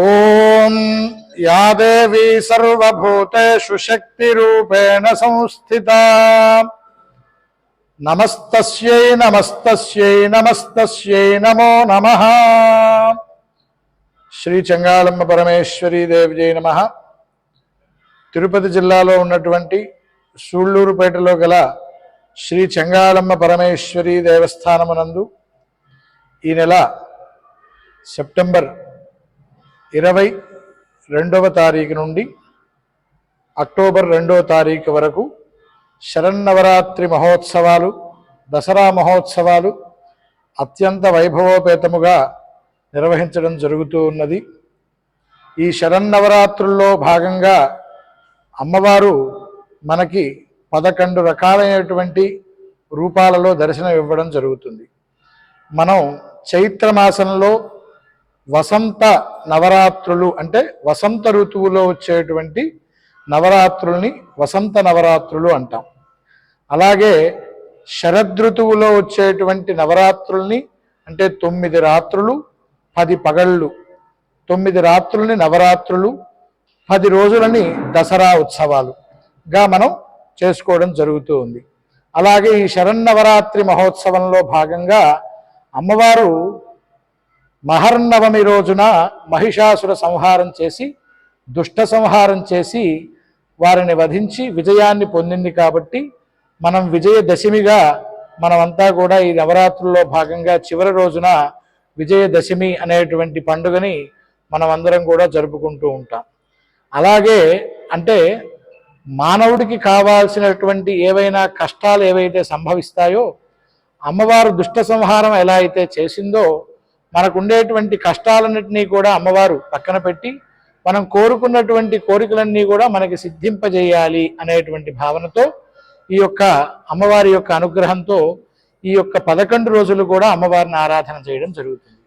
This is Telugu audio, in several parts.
ఓం యా దేవీ సర్వభూతేషు శక్తిరూపేణ సంస్థిత. నమస్తస్యై నమస్తస్యై నమస్తస్యై నమో నమ. శ్రీ చెంగాళమ్మ పరమేశ్వరీ దేవిజయ నమ. తిరుపతి జిల్లాలో ఉన్నటువంటి సూళ్ళూరుపేటలో గల శ్రీ చెంగాళమ్మ పరమేశ్వరీ దేవస్థానమునందు ఈ నెల సెప్టెంబర్ ఇరవై రెండవ తారీఖు నుండి అక్టోబర్ రెండవ తారీఖు వరకు శరన్నవరాత్రి మహోత్సవాలు దసరా మహోత్సవాలు అత్యంత వైభవోపేతముగా నిర్వహించడం జరుగుతూ ఉన్నది. ఈ శరన్నవరాత్రుల్లో భాగంగా అమ్మవారు మనకి పదకొండు రకాలైనటువంటి రూపాలలో దర్శనం ఇవ్వడం జరుగుతుంది. మనం చైత్ర మాసంలో వసంత నవరాత్రులు అంటే వసంత ఋతువులో వచ్చేటువంటి నవరాత్రుల్ని వసంత నవరాత్రులు అంటాం. అలాగే శరదృతువులో వచ్చేటువంటి నవరాత్రుల్ని అంటే తొమ్మిది రాత్రులు పది పగళ్ళు. తొమ్మిది రాత్రుల్ని నవరాత్రులు పది రోజులని దసరా ఉత్సవాలుగా మనం చేసుకోవడం జరుగుతూ ఉంది. అలాగే ఈ శరన్నవరాత్రి మహోత్సవంలో భాగంగా అమ్మవారు మహర్నవమి రోజున మహిషాసుర సంహారం చేసి దుష్ట సంహారం చేసి వారిని వధించి విజయాన్ని పొందింది కాబట్టి మనం విజయదశమిగా మనమంతా కూడా ఈ నవరాత్రుల్లో భాగంగా చివరి రోజున విజయదశమి అనేటువంటి పండుగని మనం అందరం కూడా జరుపుకుంటూ ఉంటాం. అలాగే అంటే మానవుడికి కావాల్సినటువంటి ఏవైనా కష్టాలు ఏవైతే సంభవిస్తాయో అమ్మవారు దుష్ట సంహారం ఎలా అయితే చేసిందో మనకు ఉండేటువంటి కష్టాలన్నింటినీ కూడా అమ్మవారు పక్కన పెట్టి మనం కోరుకున్నటువంటి కోరికలన్నీ కూడా మనకి సిద్ధింపజేయాలి అనేటువంటి భావనతో ఈ యొక్క అమ్మవారి యొక్క అనుగ్రహంతో ఈ యొక్క పదకొండు రోజులు కూడా అమ్మవారిని ఆరాధన చేయడం జరుగుతుంది.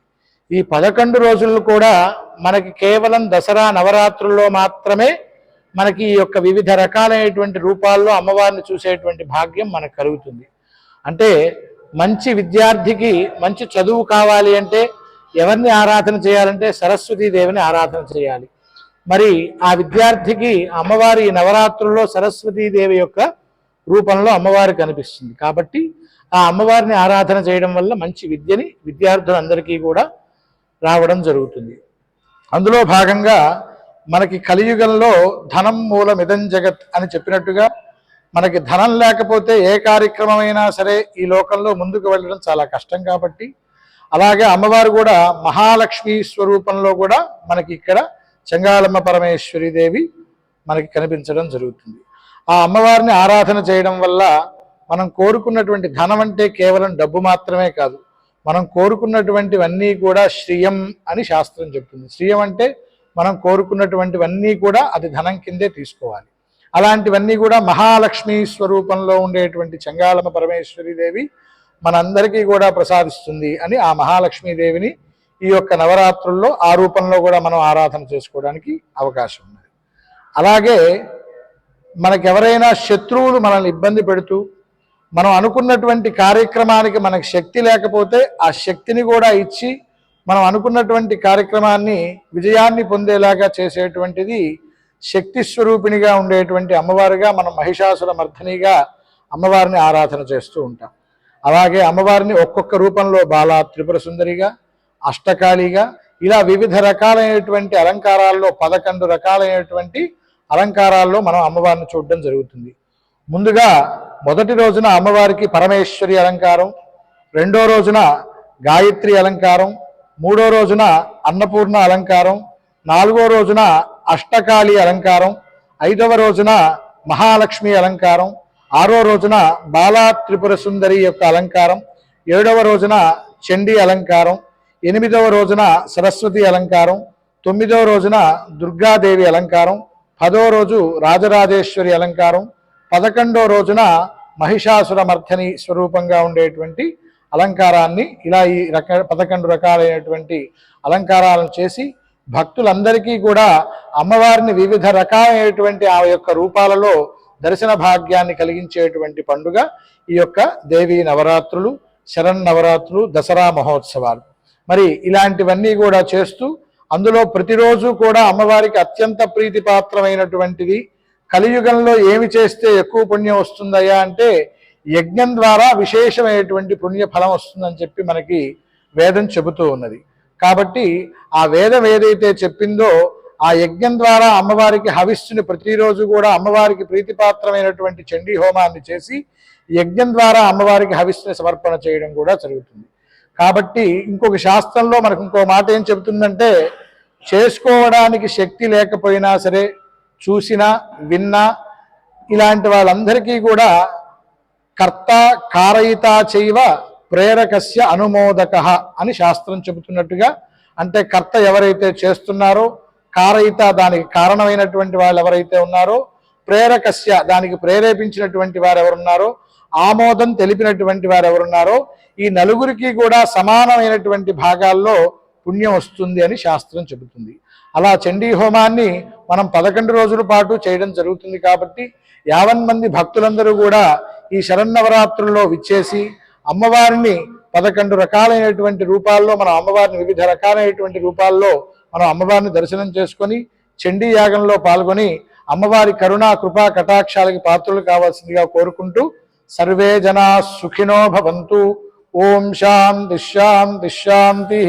ఈ పదకొండు రోజులు కూడా మనకి కేవలం దసరా నవరాత్రుల్లో మాత్రమే మనకి ఈ యొక్క వివిధ రకాలైనటువంటి రూపాల్లో అమ్మవారిని చూసేటువంటి భాగ్యం మనకు కలుగుతుంది. అంటే మంచి విద్యార్థికి మంచి చదువు కావాలి అంటే ఎవరిని ఆరాధన చేయాలంటే సరస్వతీ దేవిని ఆరాధన చేయాలి. మరి ఆ విద్యార్థికి అమ్మవారి నవరాత్రుల్లో సరస్వతీ దేవి యొక్క రూపంలో అమ్మవారి కనిపిస్తుంది. కాబట్టి ఆ అమ్మవారిని ఆరాధన చేయడం వల్ల మంచి విద్యని విద్యార్థులందరికీ కూడా రావడం జరుగుతుంది. అందులో భాగంగా మనకి కలియుగంలో ధనం మూలమిదం జగత్ అని చెప్పినట్టుగా మనకి ధనం లేకపోతే ఏ కార్యక్రమమైనా సరే ఈ లోకంలో ముందుకు వెళ్ళడం చాలా కష్టం కాబట్టి అలాగే అమ్మవారు కూడా మహాలక్ష్మి స్వరూపంలో కూడా మనకి ఇక్కడ చెంగాళమ్మ పరమేశ్వరి దేవి మనకి కనిపించడం జరుగుతుంది. ఆ అమ్మవారిని ఆరాధన చేయడం వల్ల మనం కోరుకున్నటువంటి ధనం అంటే కేవలం డబ్బు మాత్రమే కాదు మనం కోరుకున్నటువంటివన్నీ కూడా శ్రియం అని శాస్త్రం చెప్తుంది. శ్రియం అంటే మనం కోరుకున్నటువంటివన్నీ కూడా అది ధనం కిందే తీసుకోవాలి. అలాంటివన్నీ కూడా మహాలక్ష్మి స్వరూపంలో ఉండేటువంటి చెంగాళమ్మ పరమేశ్వరి దేవి మనందరికీ కూడా ప్రసాదిస్తుంది అని ఆ మహాలక్ష్మీదేవిని ఈ యొక్క నవరాత్రుల్లో ఆ రూపంలో కూడా మనం ఆరాధన చేసుకోవడానికి అవకాశం ఉన్నది. అలాగే మనకెవరైనా శత్రువులు మనల్ని ఇబ్బంది పెడుతూ మనం అనుకున్నటువంటి కార్యక్రమానికి మనకు శక్తి లేకపోతే ఆ శక్తిని కూడా ఇచ్చి మనం అనుకున్నటువంటి కార్యక్రమాన్ని విజయాన్ని పొందేలాగా చేసేటువంటిది శక్తి స్వరూపిణిగా ఉండేటువంటి అమ్మవారిగా మనం మహిషాసుర మర్ధనిగా అమ్మవారిని ఆరాధన చేస్తూ ఉంటాం. అలాగే అమ్మవారిని ఒక్కొక్క రూపంలో బాలా త్రిపుర సుందరిగా అష్టకాళిగా ఇలా వివిధ రకాలైనటువంటి అలంకారాల్లో పదకొండు రకాలైనటువంటి అలంకారాల్లో మనం అమ్మవారిని చూడడం జరుగుతుంది. ముందుగా మొదటి రోజున అమ్మవారికి పరమేశ్వరి అలంకారం రెండో రోజున గాయత్రి అలంకారం మూడో రోజున అన్నపూర్ణ అలంకారం నాలుగో రోజున అష్టకాళి అలంకారం ఐదవ రోజున మహాలక్ష్మి అలంకారం ఆరో రోజున బాలా త్రిపుర సుందరి యొక్క అలంకారం ఏడవ రోజున చండీ అలంకారం ఎనిమిదవ రోజున సరస్వతి అలంకారం తొమ్మిదవ రోజున దుర్గాదేవి అలంకారం పదో రోజు రాజరాజేశ్వరి అలంకారం పదకొండో రోజున మహిషాసుర మర్ధని స్వరూపంగా ఉండేటువంటి అలంకారాన్ని ఇలా ఈ రక పదకొండు రకాలైనటువంటి అలంకారాలను చేసి భక్తులందరికీ కూడా అమ్మవారిని వివిధ రకాలైనటువంటి ఆ యొక్క రూపాలలో దర్శన భాగ్యాన్ని కలిగించేటువంటి పండుగ ఈ యొక్క దేవీ నవరాత్రులు శరణ్ నవరాత్రులు దసరా మహోత్సవాలు. మరి ఇలాంటివన్నీ కూడా చేస్తూ అందులో ప్రతిరోజు కూడా అమ్మవారికి అత్యంత ప్రీతిపాత్రమైనటువంటిది కలియుగంలో ఏమి చేస్తే ఎక్కువ పుణ్యం వస్తుందయ్యా అంటే యజ్ఞం ద్వారా విశేషమైనటువంటి పుణ్య ఫలం వస్తుందని చెప్పి మనకి వేదం చెబుతూ ఉన్నది. కాబట్టి ఆ వేదం ఏదైతే చెప్పిందో ఆ యజ్ఞం ద్వారా అమ్మవారికి హవిస్సుని ప్రతిరోజు కూడా అమ్మవారికి ప్రీతిపాత్రమైనటువంటి చండీ హోమాన్ని చేసి యజ్ఞం ద్వారా అమ్మవారికి హవిస్సుని సమర్పణ చేయడం కూడా జరుగుతుంది. కాబట్టి ఇంకొక శాస్త్రంలో మనకు ఇంకో మాట ఏం చెబుతుందంటే చేసుకోవడానికి శక్తి లేకపోయినా సరే చూసినా విన్నా ఇలాంటి వాళ్ళందరికీ కూడా కర్త కారయిత చేయవ ప్రేరకస్య అనుమోదక అని శాస్త్రం చెబుతున్నట్టుగా అంటే కర్త ఎవరైతే చేస్తున్నారో కారయిత దానికి కారణమైనటువంటి వాళ్ళు ఎవరైతే ఉన్నారో ప్రేరకస్య దానికి ప్రేరేపించినటువంటి వారు ఎవరున్నారో ఆమోదం తెలిపినటువంటి వారు ఎవరున్నారో ఈ నలుగురికి కూడా సమానమైనటువంటి భాగాల్లో పుణ్యం వస్తుంది అని శాస్త్రం చెబుతుంది. అలా చండీ హోమాన్ని మనం పదకొండు రోజుల పాటు చేయడం జరుగుతుంది కాబట్టి యావన్ మంది భక్తులందరూ కూడా ఈ శరన్నవరాత్రుల్లో విచ్చేసి అమ్మవారిని పదకొండు రకాలైనటువంటి రూపాల్లో మనం అమ్మవారిని వివిధ రకాలైనటువంటి రూపాల్లో మనం అమ్మవారిని దర్శనం చేసుకొని చండీ యాగంలో పాల్గొని అమ్మవారి కరుణా కృపా కటాక్షాలకి పాత్రలు కావాల్సిందిగా కోరుకుంటూ సర్వే జనా సుఖినో భవంతు. ఓం శాంతి శాంతి శాంతి.